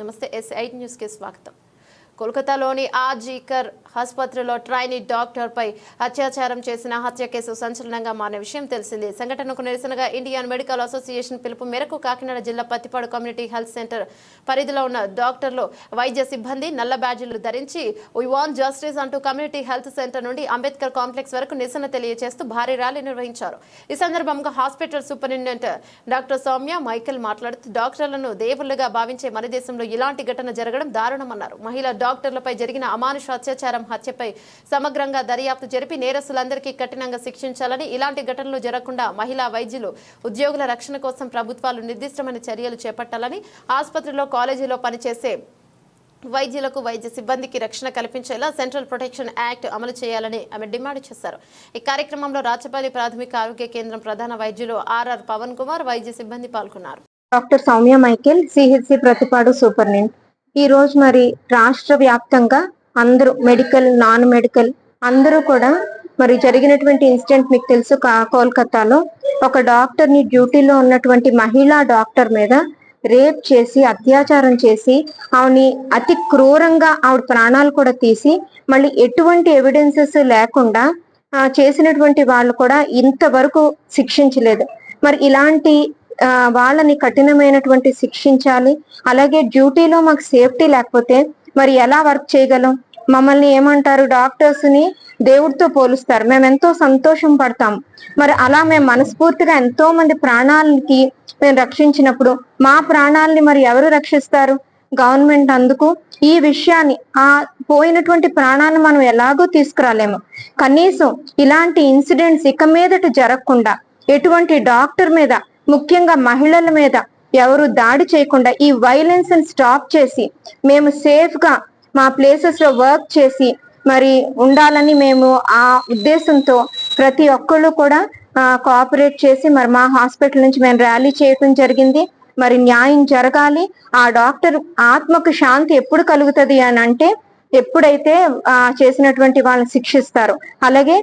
నమస్తే yes eight న్యూస్కి స్వాగతం. కోల్కతాలోని ఆజీకర్ ఆసుపత్రిలో ట్రైనీ డాక్టర్పై అత్యాచారం చేసిన హత్య కేసు సంచలనంగా మారిన విషయం తెలిసింది. సంఘటనకు నిరసనగా ఇండియన్ మెడికల్ అసోసియేషన్ పిలుపు మేరకు కాకినాడ జిల్లా పత్తిపాడు కమ్యూనిటీ హెల్త్ సెంటర్ పరిధిలో ఉన్న డాక్టర్లు వైద్య సిబ్బంది నల్ల బ్యాడ్జీలు ధరించి వాన్ జస్టిస్ అంటూ కమ్యూనిటీ హెల్త్ సెంటర్ నుండి అంబేద్కర్ కాంప్లెక్స్ వరకు నిరసన తెలియజేస్తూ భారీ ర్యాలీ నిర్వహించారు. ఈ సందర్భంగా hospital superintendent doctor Soumya Michael మాట్లాడుతూ డాక్టర్లను దేవుళ్ళుగా భావించే మన దేశంలో ఇలాంటి ఘటన జరగడం దారుణమన్నారు. మహిళా డాక్టర్లపై జరిగిన అమానుష అత్యాచారం హత్యపై సమగ్రంగా దర్యాప్తు జరిపి నేరస్తులందరికీ కఠినంగా శిక్షించాలని ఇలాంటి ఘటనలు జరగకుండా మహిళా వైద్యులు ఉద్యోగుల రక్షణ కోసం ప్రభుత్వాలు నిర్దిష్టమైన చర్యలు చేపట్టాలని ఆసుపత్రిలో కాలేజీలో పనిచేసే వైద్యులకు వైద్య సిబ్బందికి రక్షణ కల్పించేలా సెంట్రల్ ప్రొటెక్షన్ యాక్ట్ అమలు చేయాలని ఆమె డిమాండ్ చేశారు. ఈ కార్యక్రమంలో రాచపల్లి ప్రాథమిక ఆరోగ్య కేంద్రం ప్రధాన వైద్యులు ఆర్ఆర్ పవన్ కుమార్ వైద్య సిబ్బంది పాల్గొన్నారు. Doctor Soumya Michael CHC Prathipadu superintendent. ఈ రోజు మరి రాష్ట్ర వ్యాప్తంగా అందరూ మెడికల్ నాన్ మెడికల్ అందరూ కూడా మరి జరిగినటువంటి ఇన్సిడెంట్ మీకు తెలుసు కోల్కతాలో. ఒక డాక్టర్ని డ్యూటీలో ఉన్నటువంటి మహిళా డాక్టర్ మీద రేప్ చేసి అత్యాచారం చేసి ఆవిని అతి క్రూరంగా ఆవిడ ప్రాణాలు కూడా తీసి మళ్ళీ ఎటువంటి ఎవిడెన్సెస్ లేకుండా చేసినటువంటి వాళ్ళు కూడా ఇంతవరకు శిక్షించలేదు. మరి ఇలాంటి వాళ్ళని కఠినమైనటువంటి శిక్షించాలి. అలాగే డ్యూటీలో మాకు సేఫ్టీ లేకపోతే మరి ఎలా వర్క్ చేయగలం? మమ్మల్ని ఏమంటారు? డాక్టర్స్ని దేవుడితో పోలుస్తారు. మేము ఎంతో సంతోషం పడతాం. మరి అలా మేము మనస్ఫూర్తిగా ఎంతో మంది ప్రాణాలకి మేము రక్షించినప్పుడు మా ప్రాణాలని మరి ఎవరు రక్షిస్తారు? గవర్నమెంట్ అందుకు ఈ విషయాన్ని ఆ పోయినటువంటి ప్రాణాన్ని మనం ఎలాగో తీసుకురాలేము. కనీసం ఇలాంటి ఇన్సిడెంట్స్ ఇక మీదట జరగకుండా ఎటువంటి డాక్టర్ మీద ముఖ్యంగా మహిళల మీద ఎవరు దాడి చేయకుండా ఈ వైలెన్స్ స్టాప్ చేసి మేము సేఫ్గా మా ప్లేసెస్లో వర్క్ చేసి మరి ఉండాలని మేము ఆ ఉద్దేశంతో ప్రతి ఒక్కళ్ళు కూడా కోఆపరేట్ చేసి మరి మా హాస్పిటల్ నుంచి మేము ర్యాలీ చేయడం జరిగింది. మరి న్యాయం జరగాలి. ఆ డాక్టర్ ఆత్మకు శాంతి ఎప్పుడు కలుగుతుంది అని అంటే ఎప్పుడైతే చేసినటువంటి వాళ్ళని శిక్షిస్తారు. అలాగే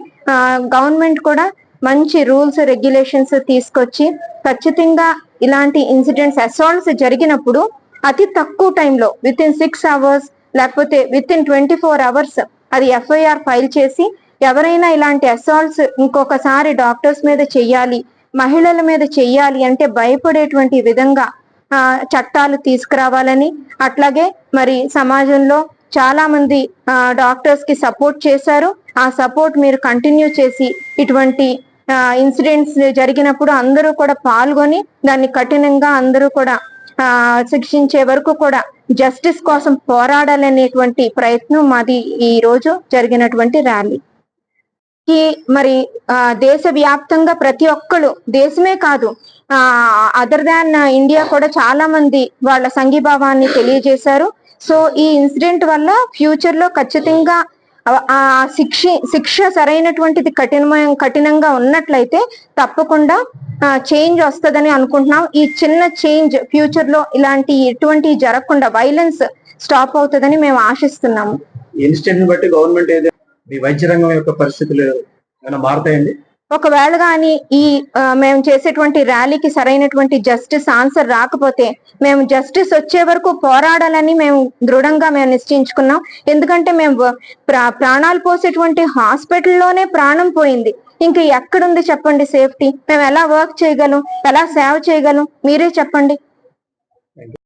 గవర్నమెంట్ కూడా మంచి రూల్స్ రెగ్యులేషన్స్ తీసుకొచ్చి ఖచ్చితంగా ఇలాంటి ఇన్సిడెంట్స్ అసాల్ట్స్ జరిగినప్పుడు అతి తక్కువ టైంలో విత్ ఇన్ సిక్స్ అవర్స్ లేకపోతే within twenty four hours అది ఎఫ్ఐఆర్ ఫైల్ చేసి ఎవరైనా ఇలాంటి అసాల్ట్స్ ఇంకొకసారి డాక్టర్స్ మీద చెయ్యాలి మహిళల మీద చెయ్యాలి అంటే భయపడేటువంటి విధంగా చట్టాలు తీసుకురావాలని అట్లాగే మరి సమాజంలో చాలా మంది డాక్టర్స్కి సపోర్ట్ చేశారు. ఆ సపోర్ట్ మీరు కంటిన్యూ చేసి ఇటువంటి ఇన్సిడెంట్స్ జరిగినప్పుడు అందరూ కూడా పాల్గొని దాన్ని కఠినంగా అందరూ కూడా శిక్షించే వరకు కూడా జస్టిస్ కోసం పోరాడాలనేటువంటి ప్రయత్నం మాది ఈ రోజు జరిగినటువంటి ర్యాలీ మరి ఆ, దేశవ్యాప్తంగా ప్రతి ఒక్కరు దేశమే కాదు ఆ అదర్ దాన్ ఇండియా కూడా చాలా మంది వాళ్ళ సంఘీభావాన్ని తెలియజేశారు. సో ఈ ఇన్సిడెంట్ వల్ల ఫ్యూచర్లో ఖచ్చితంగా ఆ- శిక్ష శిక్ష సరైనటువంటిది కఠినమయం కఠినంగా ఉన్నట్లయితే తప్పకుండా చేంజ్ వస్తుందని అనుకుంటున్నాం. ఈ చిన్న చేంజ్ ఫ్యూచర్లో ఇలాంటి ఎటువంటి జరగకుండా వైలెన్స్ స్టాప్ అవుతుందని మేము ఆశిస్తున్నాము. ఇన్సిడెంట్ బట్టి గవర్నమెంట్ ఏదైనా మీ వైద్య రంగం యొక్క పరిస్థితులు ఏమైనా మారుతాయండి? ఒకవేళ కానీ ఈ మేము చేసేటువంటి ర్యాలీకి సరైనటువంటి జస్టిస్ ఆన్సర్ రాకపోతే మేము జస్టిస్ వచ్చే వరకు పోరాడాలని మేము దృఢంగా మేము నిశ్చయించుకున్నాం. ఎందుకంటే మేము ప్రా- ప్రాణాలు పోసేటువంటి హాస్పిటల్లోనే ప్రాణం పోయింది. ఇంకా ఎక్కడుంది చెప్పండి సేఫ్టీ? మేము ఎలా వర్క్ చేయగలం? ఎలా సేవ్ చేయగలం? మీరే చెప్పండి.